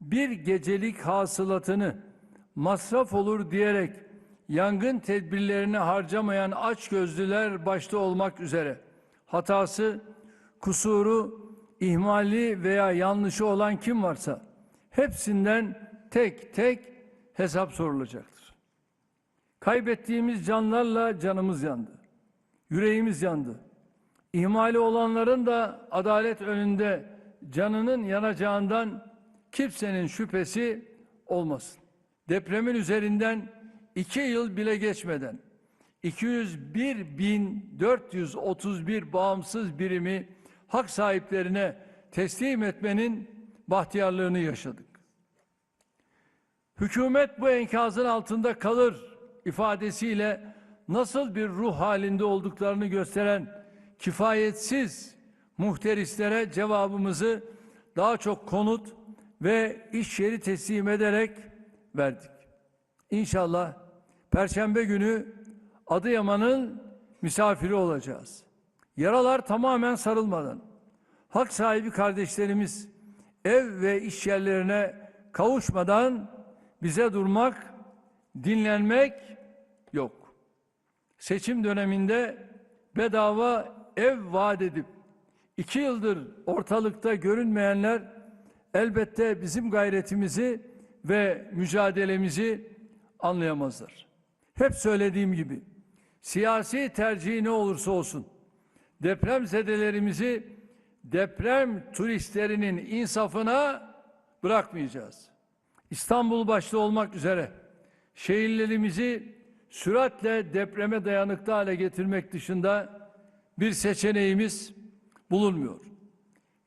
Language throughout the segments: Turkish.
bir gecelik hasılatını masraf olur diyerek yangın tedbirlerini harcamayan açgözlüler başta olmak üzere hatası, kusuru, ihmali veya yanlışı olan kim varsa hepsinden tek tek hesap sorulacaktır. Kaybettiğimiz canlarla canımız yandı. Yüreğimiz yandı. İhmali olanların da adalet önünde canının yanacağından kimsenin şüphesi olmasın. Depremin üzerinden iki yıl bile geçmeden 201.431 bağımsız birimi hak sahiplerine teslim etmenin bahtiyarlığını yaşadık. Hükümet bu enkazın altında kalır ifadesiyle nasıl bir ruh halinde olduklarını gösteren kifayetsiz muhterislere cevabımızı daha çok konut ve iş yeri teslim ederek verdik. İnşallah Perşembe günü Adıyaman'ın misafiri olacağız. Yaralar tamamen sarılmadan hak sahibi kardeşlerimiz ev ve iş yerlerine kavuşmadan bize durmak, dinlenmek yok. Seçim döneminde bedava ev vaat edip iki yıldır ortalıkta görünmeyenler elbette bizim gayretimizi ve mücadelemizi anlayamazlar. Hep söylediğim gibi siyasi tercihi ne olursa olsun deprem zedelerimizi deprem turistlerinin insafına bırakmayacağız. İstanbul başta olmak üzere şehirlerimizi süratle depreme dayanıklı hale getirmek dışında bir seçeneğimiz bulunmuyor.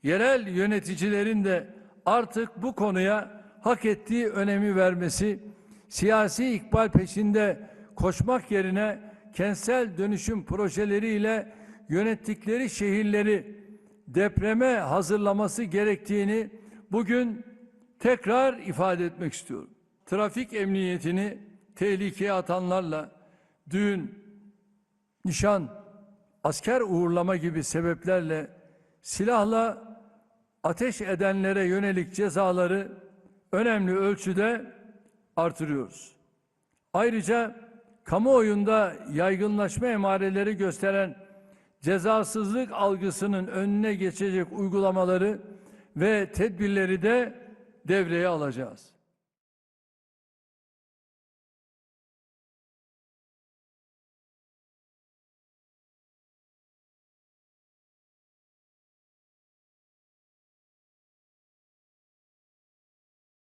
Yerel yöneticilerin de artık bu konuya hak ettiği önemi vermesi, siyasi ikbal peşinde koşmak yerine kentsel dönüşüm projeleriyle yönettikleri şehirleri depreme hazırlaması gerektiğini bugün tekrar ifade etmek istiyorum. Trafik emniyetini tehlikeye atanlarla düğün, nişan, asker uğurlama gibi sebeplerle silahla ateş edenlere yönelik cezaları önemli ölçüde artırıyoruz. Ayrıca kamuoyunda yaygınlaşma emareleri gösteren cezasızlık algısının önüne geçecek uygulamaları ve tedbirleri de devreye alacağız.